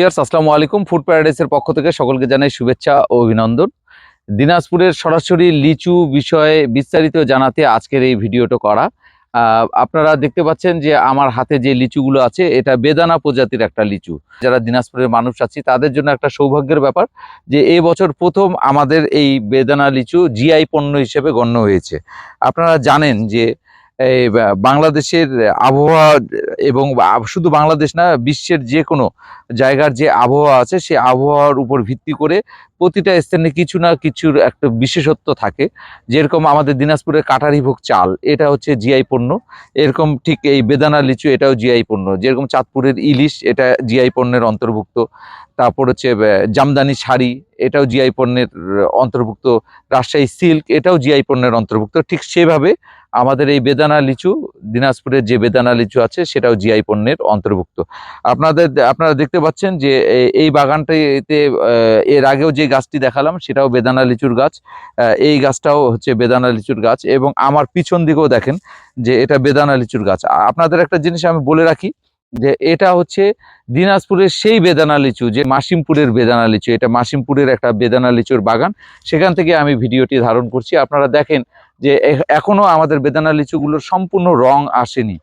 Years আসসালামু আলাইকুম। Food প্যারাডাইসের পক্ষ থেকে সকলকে জানাই শুভেচ্ছা ও অভিনন্দন। দিনাজপুরের সরাসরি লিচু বিষয়ে বিস্তারিত জানাতে আজকের এই ভিডিওটা করা। আপনারা দেখতে পাচ্ছেন যে আমার হাতে যে লিচুগুলো আছে, এটা বেদানা প্রজাতির একটা লিচু। যারা দিনাজপুরের মানুষ আছি, তাদের জন্য একটা সৌভাগ্যের ব্যাপার যে এই বছর প্রথম আমাদের এই বেদানা লিচু জিআই পণ্য হিসেবে গণ্য হয়েছে। আপনারা জানেন যে এই বাংলাদেশের আবহাওয়া এবং শুধু বাংলাদেশ না, বিশ্বের যে কোনো জায়গার যে আবহাওয়া আছে সেই আবহাওয়ার উপর ভিত্তি করে প্রতিটা স্থানে কিছু না কিছুর একটা বিশেষত্ব থাকে। যেরকম আমাদের দিনাজপুরের কাটারি ভোগ চাল, এটা হচ্ছে জিআই পণ্য। এরকম ঠিক এই বেদানা লিচু, এটাও জিআই পণ্য। যেরকম চাঁদপুরের ইলিশ, এটা জিআই পণ্যের অন্তর্ভুক্ত। তারপর হচ্ছে জামদানি শাড়ি, এটাও জিআই পণ্যের অন্তর্ভুক্ত। রাজশাহী সিল্ক, এটাও জিআই পণ্যের অন্তর্ভুক্ত। ঠিক সেভাবে আমাদের এই বেদানা লিচু, দিনাজপুরের যে বেদানা লিচু আছে, সেটাও জিআই পণ্যের অন্তর্ভুক্ত। আপনাদের, আপনারা দেখতে পাচ্ছেন যে এই বাগানটিতে এর আগেও যে গাছটি দেখালাম, সেটাও বেদানা লিচুর গাছ। এই গাছটাও হচ্ছে বেদানা লিচুর গাছ এবং আমার পিছন দিকেও দেখেন যে এটা বেদানা লিচুর গাছ। আপনাদের একটা জিনিস আমি বলে রাখি যে এটা হচ্ছে দিনাজপুরের সেই বেদানা লিচু, যে মাসিমপুরের বেদানা লিচু। এটা মাসিমপুরের একটা বেদানা লিচুর বাগান। সেখান থেকে আমি ভিডিওটি ধারণ করছি। আপনারা দেখেন যে এ- এখনও আমাদের বেদানা লিচুগুলোর সম্পূর্ণ রং আসেনি।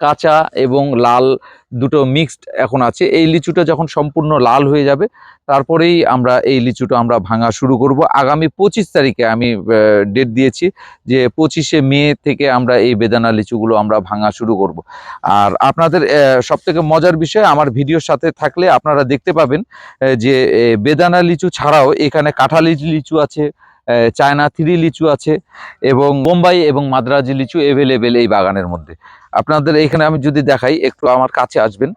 কাঁচা এবং লাল দুটো মিক্সড এখন আছে। এই লিচুটা যখন সম্পূর্ণ লাল হয়ে যাবে, তারপরেই আমরা এই লিচুটা আমরা ভাঙা শুরু করব। আগামী পঁচিশ তারিখে আমি ডেট দিয়েছি যে পঁচিশে মে থেকে আমরা এই বেদানা লিচুগুলো আমরা ভাঙা শুরু করব। আর আপনাদের সব থেকে মজার বিষয় আমার ভিডিওর সাথে থাকলে আপনারা দেখতে পাবেন যে বেদানা লিচু ছাড়াও এখানে কাঁঠালি লিচু আছে চায়না থ্রি লিচু আছে এবং বোম্বাই এবং মাদ্রাজি লিচু এভেলেবেল এই বাগানের মধ্যে। আপনাদের এখানে আমি যদি দেখাই, একটু আমার কাছে আসবেন।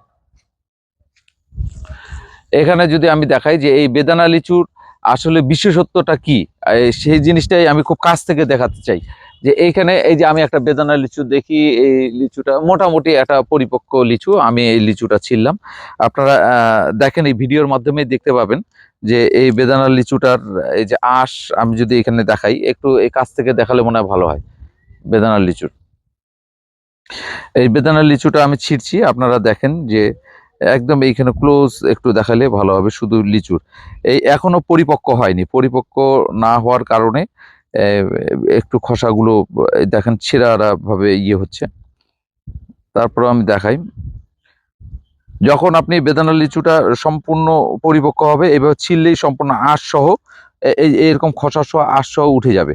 এখানে যদি আমি দেখাই যে এই বেদানা লিচুর আসলে বিশেষত্বটা কি সেই জিনিসটাই আমি খুব কাছ থেকে দেখাতে চাই। যে এইখানে এই যে আমি একটা বেদানা লিচু দেখি, এই লিচুটা মোটামুটি একটা পরিপক্ক লিচু, আমি এই লিচুটা ছিললাম আপনারা দেখেন এই ভিডিওর মাধ্যমে দেখতে পাবেন যে এই বেদানা লিচুটার, এই যে আঁশ, আমি যদি এখানে দেখাই, একটু এই কাছ থেকে দেখালে মনে হয় ভালো হয়, বেদানা লিচুর। এই বেদানা লিচুটা আমি ছিঁড়ছি, আপনারা দেখেন যে একদম এইখানে ক্লোজ একটু দেখালে ভালো হবে, শুধু লিচুর। এই এখনও পরিপক্ক হয়নি, পরিপক্ক না হওয়ার কারণে একটু খসাগুলো দেখেন ভাবে ইয়ে হচ্ছে। তারপর আমি দেখাই। যখন আপনি বেদানা লিচুটা সম্পূর্ণ পরিপক্ক হবে এভাবে ছিললেই সম্পূর্ণ আঁশ সহ এই এরকম খসা সহ আঁশ সহ উঠে যাবে।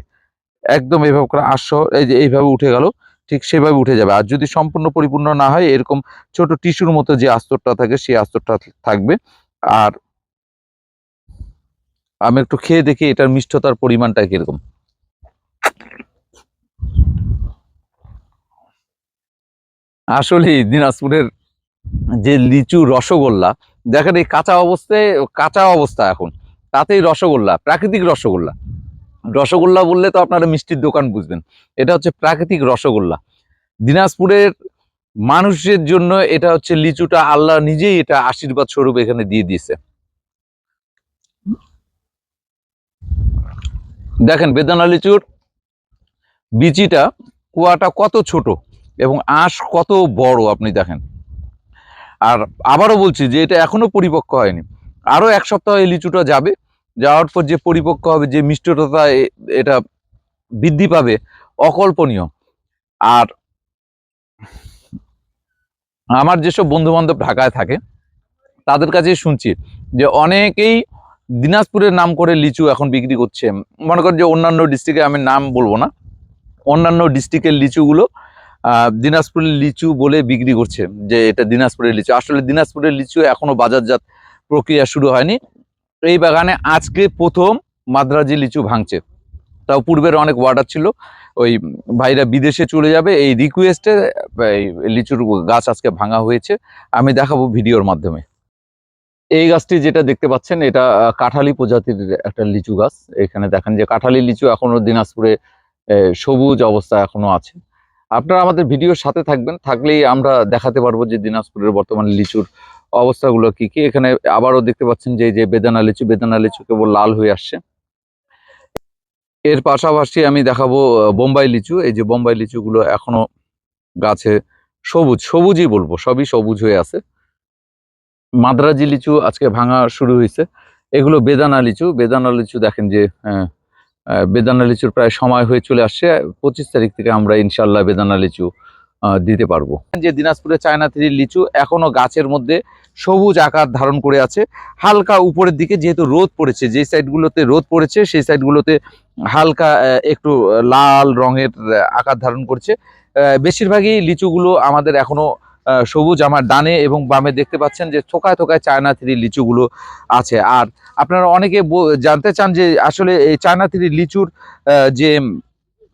একদম এইভাবে করে আঁশ সহ এই যে এইভাবে উঠে গেল, ঠিক সেভাবে উঠে যাবে। আর যদি সম্পূর্ণ পরিপূর্ণ না হয়, এরকম ছোট টিস্যুর মতো যে আস্তরটা থাকে, সেই আস্তরটা থাকবে। আর আমি একটু খেয়ে দেখি এটার মিষ্টতার পরিমাণটা কীরকম। আসলে দিনাজপুরের যে লিচু রসগোল্লা, দেখেন এই কাঁচা অবস্থায়, কাঁচা অবস্থা এখন। তাতেই রসগোল্লা, প্রাকৃতিক রসগোল্লা। রসগোল্লা বললে তো আপনারা মিষ্টির দোকান বুঝবেন। এটা হচ্ছে প্রাকৃতিক রসগোল্লা। দিনাজপুরের মানুষের জন্য এটা হচ্ছে লিচুটা আল্লাহ নিজেই এটা আশীর্বাদ স্বরূপ এখানে দিয়ে দিয়েছে। দেখেন বেদানা লিচুর বিচিটা, কুয়াটা কত ছোট। এবং আঁশ কত বড় আপনি দেখেন। আর আবারও বলছি যে এটা এখনও পরিপক্ক হয়নি। আরও এক সপ্তাহ এই লিচুটা যাবে। যাওয়ার পর যে পরিপক্ক হবে, যে মিষ্টতা এটা বৃদ্ধি পাবে, অকল্পনীয়। আর আমার যেসব বন্ধু বান্ধব ঢাকায় থাকে, তাদের কাছে শুনছি যে অনেকেই দিনাজপুরের নাম করে লিচু এখন বিক্রি করছে। মনে করেন যে অন্যান্য ডিস্ট্রিক্টে আমি নাম বলব না। অন্যান্য ডিস্ট্রিক্টের লিচুগুলো দিনাজপুরের লিচু বলে বিক্রি করছে, যে এটা দিনাজপুরের লিচু। আসলে দিনাজপুরের লিচু এখনও বাজারজাত প্রক্রিয়া শুরু হয়নি। এই বাগানে আজকে প্রথম মাদ্রাজি লিচু ভাঙছে। তাও পূর্বের অনেক ওয়ার্ডার ছিল, ওই ভাইরা বিদেশে চলে যাবে, এই রিকোয়েস্টে লিচুর গাছ আজকে ভাঙা হয়েছে। আমি দেখাবো ভিডিওর মাধ্যমে। এই গাছটি যেটা দেখতে পাচ্ছেন, এটা কাঁঠালি প্রজাতির একটা লিচু গাছ। এখানে দেখেন যে কাঁঠালি লিচু এখনও দিনাজপুরে সবুজ অবস্থা এখনও আছে। আপনারা আমাদের ভিডিওর সাথে থাকবেন, থাকলেই আমরা দেখাতে পারব যে দিনাজপুরের বর্তমান লিচুর অবস্থাগুলো কি কি। এখানে আবারও দেখতে পাচ্ছেন যে এই যে বেদানা লিচু বেদানা লিচু কেবল লাল হয়ে আসছে। এর পাশাপাশি আমি দেখাবো বোম্বাই লিচু। এই যে বোম্বাই লিচুগুলো এখনও গাছে সবুজ, সবুজই বলব, সবই সবুজ হয়ে আছে। মাদ্রাজি লিচু আজকে ভাঙা শুরু হয়েছে। এগুলো বেদানা লিচু বেদানা লিচু দেখেন যে বেদানা লিচুর প্রায় সময় হয়ে চলে আসছে। পঁচিশ তারিখ থেকে আমরা ইনশাল্লাহ বেদানা লিচু দিতে পারব। যে দিনাজপুরে চায়না থ্রি লিচু এখনও গাছের মধ্যে সবুজ আকার ধারণ করে আছে। হালকা উপরের দিকে যেহেতু রোদ পড়েছে যে সাইডগুলোতে রোদ পড়েছে সেই সাইডগুলোতে হালকা একটু লাল রঙের আকার ধারণ করছে। বেশিরভাগই লিচুগুলো আমাদের এখনও আহ, সবুজ আমার ডানে এবং বামে দেখতে পাচ্ছেন যে থোকায় থোকায় চায়না থ্রি লিচুগুলো আছে। আর আপনারা অনেকে জানতে চান যে আসলে এই চায়না থ্রি লিচুর যে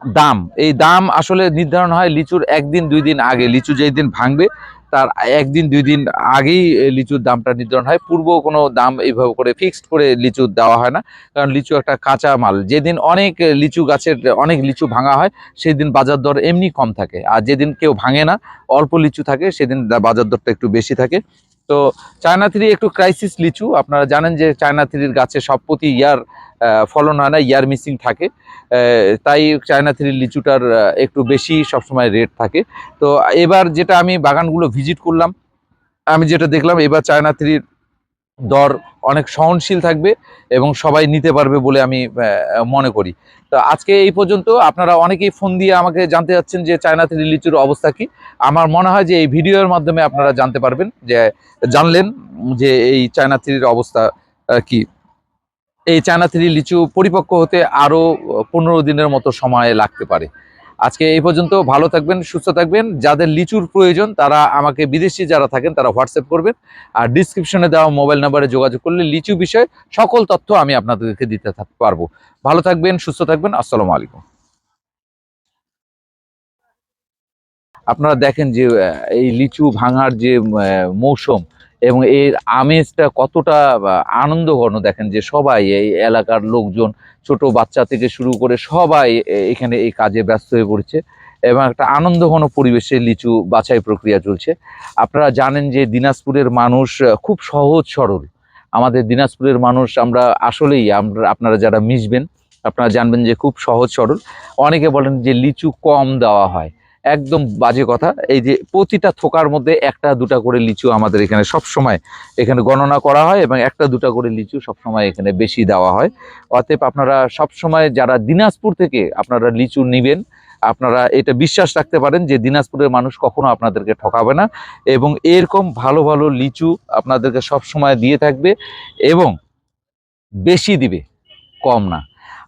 দাম, এই দাম আসলে নির্ধারণ হয় লিচুর একদিন, দুই দিন আগে, লিচু যেই দিন ভাঙবে তার একদিন দুই দিন আগেই লিচুর দামটা নির্ধারণ হয়। পূর্ব কোনো দাম এইভাবে করে ফিক্সড করে লিচু দেওয়া হয় না। কারণ লিচু একটা কাঁচা মাল। যেদিন অনেক লিচু গাছের, অনেক লিচু ভাঙা হয় সেই দিন বাজার দর এমনি কম থাকে। আর যেদিন কেউ ভাঙে না, অল্প লিচু থাকে, সেদিন বাজার দরটা একটু বেশি থাকে। তো চায়না থ্রি একটু ক্রাইসিস লিচু। আপনারা জানেন যে চায়না থ্রির গাছে সব প্রতি ইয়ার ফলন হয় না, ইয়ার মিসিং থাকে। তাই চায়না থ্রির লিচুটার একটু বেশি সবসময় রেট থাকে। তো এবার যেটা আমি বাগানগুলো ভিজিট করলাম, আমি যেটা দেখলাম, এবার চায়না থ্রির দর অনেক সহনশীল থাকবে এবং সবাই নিতে পারবে বলে আমি মনে করি। তো আজকে এই পর্যন্ত আপনারা অনেকেই ফোন দিয়ে আমাকে জানতে চাচ্ছেন যে চায়না থ্রি লিচুর অবস্থা কি। আমার মনে হয় যে এই ভিডিওর মাধ্যমে আপনারা জানতে পারবেন যে জানলেন যে এই চায়না থ্রির অবস্থা কি। এই চায়না থ্রি লিচু পরিপক্ক হতে আরও পনেরো দিনের মতো সময় লাগতে পারে। আজকে এই পর্যন্ত ভালো থাকবেন, সুস্থ থাকবেন। যাদের লিচুর প্রয়োজন, তারা আমাকে বিদেশি যারা থাকেন, তারা হোয়াটসঅ্যাপ করবেন। আর ডিসক্রিপশনে দেওয়া মোবাইল নাম্বারে যোগাযোগ করলে লিচু বিষয়ে সকল তথ্য আমি আপনাদেরকে দিতে পারব। ভালো থাকবেন, সুস্থ থাকবেন, আসসালামু আলাইকুম। আপনারা দেখেন যে এই লিচু ভাঙার যে মৌসুম এবং এর আমেজটা কতটা আহ, আনন্দঘন দেখেন যে সবাই এই এলাকার লোকজন ছোট বাচ্চা থেকে শুরু করে সবাই এখানে এই কাজে ব্যস্ত হয়ে পড়ছে এবং একটা আনন্দঘন পরিবেশে লিচু বাছাই প্রক্রিয়া চলছে। আপনারা জানেন যে দিনাজপুরের মানুষ খুব সহজ সরল। আমাদের দিনাজপুরের মানুষ আমরা আসলেই আমরা আপনারা যারা মিশবেন আপনারা জানবেন যে খুব সহজ সরল। অনেকে বলেন যে লিচু কম দেওয়া হয়। একদম বাজে কথা। এই যে প্রতিটা থোকার মধ্যে একটা, দুটা করে লিচু আমাদের এখানে সব সময় এখানে গণনা করা হয় এবং একটা, দুটা করে লিচু সব সময় এখানে বেশি দেওয়া হয়। অতএব আপনারা সব সময় যারা দিনাজপুর থেকে আপনারা লিচু নেবেন, আপনারা এটা বিশ্বাস রাখতে পারেন যে দিনাজপুরের মানুষ কখনো আপনাদেরকে ঠকাবে না এবং এরকম ভালো ভালো লিচু আপনাদেরকে সব সময় দিয়ে থাকবে এবং বেশি দিবে, কম না।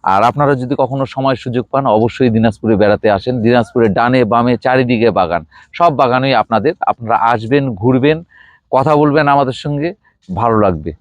আর আপনারা যদি কখনো সময় সুযোগ পান, অবশ্যই দিনাজপুরে বেড়াতে আসেন। দিনাজপুরে ডানে বামে চারিদিকে বাগান। সব বাগানই আপনাদের, আপনারা আসবেন, ঘুরবেন, কথা বলবেন আমাদের সঙ্গে, ভালো লাগবে।